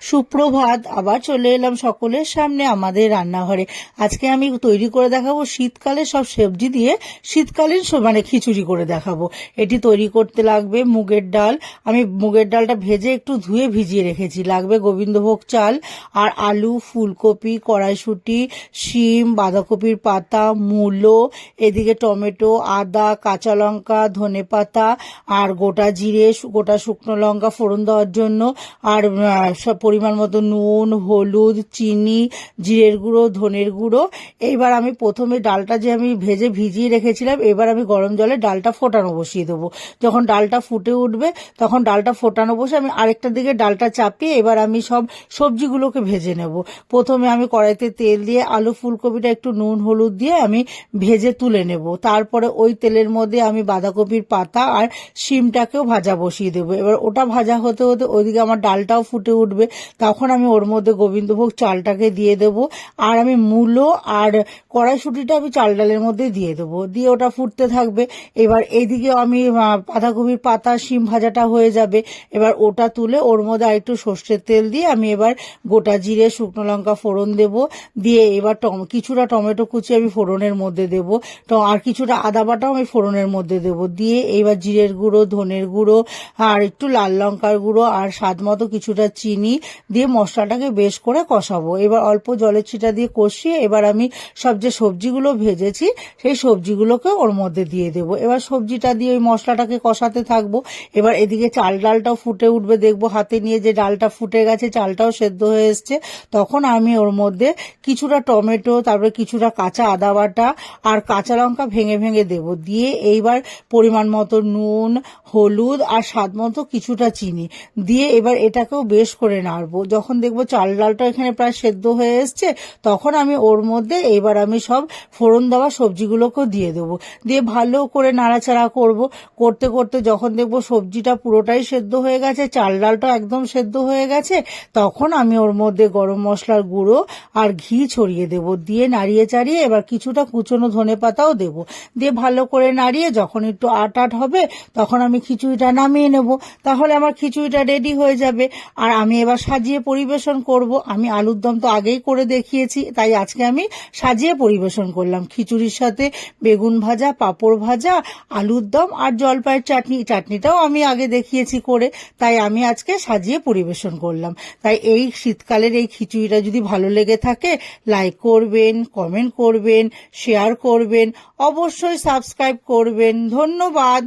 সুপ্রভাত, আবার চলে এলাম সকলের সামনে আমাদের রান্নাঘরে। আজকে আমি তৈরি করে দেখাবো শীতকালে সব সবজি দিয়ে শীতকালীন মানে খিচুড়ি করে দেখাবো। এটি তৈরি করতে লাগবে মুগের ডাল। আমি মুগের ডালটা ভেজে একটু ধুয়ে ভিজিয়ে রেখেছি। লাগবে গোবিন্দভোগ চাল আর আলু, ফুলকপি, কড়াইশুঁটি, শিম, বাঁধাকপির পাতা, মূলো, এদিকে টমেটো, আদা, কাঁচা লঙ্কা, ধনে পাতা আর গোটা জিরে গোটা শুকনো লঙ্কা ফোড়ন দেওয়ার জন্য আর সব পরিমাণ মতো নুন, হলুদ, চিনি, জিরের গুঁড়ো, ধনের গুঁড়ো। এইবার আমি প্রথমে ডালটা যে আমি ভেজে ভিজিয়ে রেখেছিলাম, এবার আমি গরম জলে ডালটা ফোটানো বসিয়ে দেবো। যখন ডালটা ফুটে উঠবে, তখন ডালটা ফোটানো বসে আমি আরেকটা দিকে ডালটা চাপিয়ে এবার আমি সব সবজিগুলোকে ভেজে নেব। প্রথমে আমি কড়াইতে তেল দিয়ে আলু ফুলকপিটা একটু নুন, হলুদ দিয়ে আমি ভেজে তুলে নেব। তারপরে ওই তেলের মধ্যে আমি বাঁধাকপির পাতা আর শিমটাকেও ভাজা বসিয়ে দেবো। এবার ওটা ভাজা হতে হতে ওইদিকে আমার ডালটাও ফুটে উঠবে। তখন আমি ওর মধ্যে গোবিন্দভোগ চালটাকে দিয়ে দেব, আর আমি মূলো আর কড়াইশুটিটা আমি চাল ডালের মধ্যে দিয়ে দেবো। দিয়ে ওটা ফুটতে থাকবে। এবার এইদিকে আমি বাঁধাকপির পাতা, শিম ভাজাটা হয়ে যাবে। এবার ওটা তুলে ওর মধ্যে আর একটু সর্ষের তেল দিয়ে আমি এবার গোটা জিরে, শুকনো লঙ্কা ফোড়ন দেব। দিয়ে এবার টম, কিছুটা টমেটো কুচি আমি ফোড়নের মধ্যে দেব। আর কিছুটা আদা বাটাও আমি ফোড়নের মধ্যে দেব। দিয়ে এইবার জিরের গুঁড়ো, ধনের গুঁড়ো, আর একটু লাল লঙ্কার গুঁড়ো, আর স্বাদ মতো কিছুটা চিনি দিয়ে মশলাটাকে বেশ করে কষাবো। এবার অল্প জলের ছিটা দিয়ে কষিয়ে এবার আমি সব যে সবজিগুলো ভেজেছি, সেই সবজিগুলোকে ওর মধ্যে দিয়ে দেবো। এবার সবজিটা দিয়ে ওই মশলাটাকে কষাতে থাকব। এবার এদিকে চাল ডালটাও ফুটে উঠবে। দেখব হাতে নিয়ে যে ডালটা ফুটে গেছে, চালটাও সেদ্ধ হয়ে এসছে। তখন আমি ওর মধ্যে কিছুটা টমেটো, তারপরে কিছুটা কাঁচা আদা বাটা আর কাঁচা লঙ্কা ভেঙে ভেঙে দেব। দিয়ে এইবার পরিমাণ মতো নুন, হলুদ আর স্বাদ মতো কিছুটা চিনি। দিয়ে এবার এটাকেও বেশ করে নাড়বো যখন দেখব চাল ডালটা এখানে প্রায় সেদ্ধ হয়ে এসছে, তখন আমি ওর মধ্যে এইবার আমি সব ফোড়ন দেওয়া সবজিগুলোকেও দিয়ে দেবো। দিয়ে ভালো করে নাড়াচাড়া করব। করতে করতে যখন দেখব সবজিটা পুরোটাই সেদ্ধ হয়ে গেছে, চাল ডালটা একদম সেদ্ধ হয়ে গেছে, তখন আমি ওর মধ্যে গরম মশলার গুঁড়ো আর ঘি ছড়িয়ে দেব। দিয়ে নাড়িয়ে চাড়িয়ে এবার কিছুটা কুচনো ধনে পাতাও দেব। দিয়ে ভালো করে নাড়িয়ে যখন একটু আট আট হবে, তখন আমি খিচুড়িটা নামিয়ে নেব। তাহলে আমার খিচুড়িটা রেডি হয়ে যাবে। আর আমি এবার সাজিয়ে পরিবেশন করব। আমি আলুর দম তো আগেই করে দেখিয়েছি, তাই আজকে আমি সাজিয়ে পরিবেশন করলাম। খিচুড়ির সাথে বেগুন ভাজা, পাঁপড় ভাজা, আলুর দম আর জলপাইয়ের চাটনি। চাটনিটাও আমি আগে দেখিয়েছি করে, তাই আমি আজকে সাজিয়ে পরিবেশন করলাম। তাই এই শীতকালের এই খিচুড়িটা যদি ভালো লেগে থাকে, লাইক করবেন, কমেন্ট করবেন, শেয়ার করবেন, অবশ্যই সাবস্ক্রাইব করবেন। ধন্যবাদ।